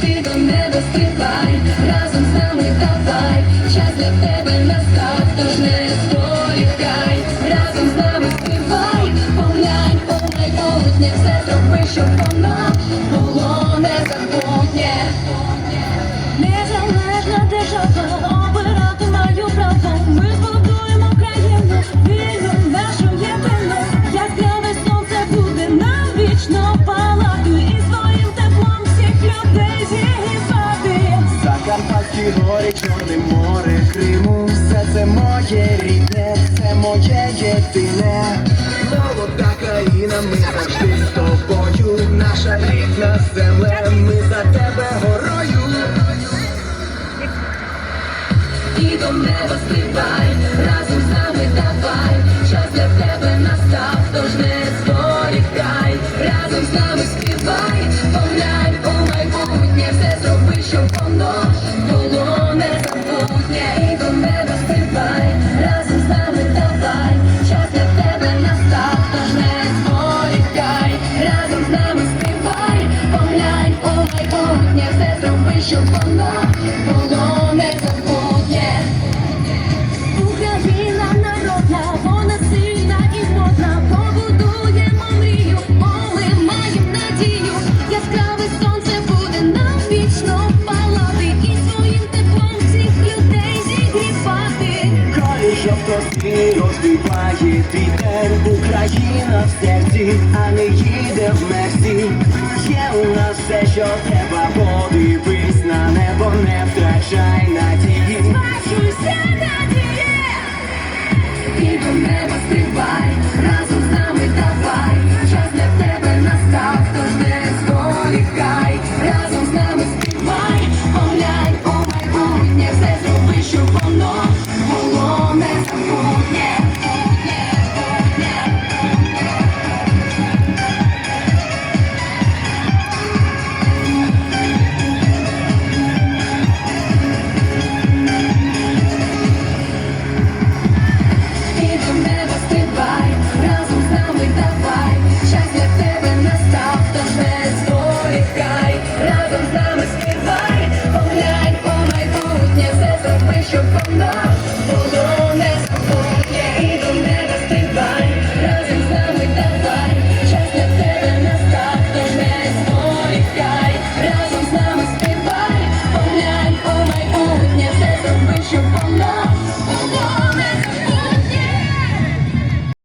Ти до неба стрибай, разом з нами давай, час для тебе настав, тож не зволікай, разом з нами співай, поглянь у майбутнє, все зроби, щоб воно Закарпатські гори, Чорне море, Криму, все це моє рідне, це моє єдине. Золота країна, ми завжди з тобою, наша рідна земля, ми за тебе горою. І до стрибай, разом з нами давай, час для тебе настав, тож не зволікай, разом з нами співай, майбутнє, щоб воно було незабутнє. І до неба співай, разом з нами давай, час для тебе настав, тож не зволікай, разом з нами співай, поглянь у майбутнє, все зроби, щоб воно автострій розвиває твій день Україна в серці, а не їде в мерсі. Є у нас все, що треба подивись на небо, не втрачай надії. Бачуйся надії І до неба стрибай, разом з нами давай. Час для тебе настав, тож не зволікай. Разом з нами співай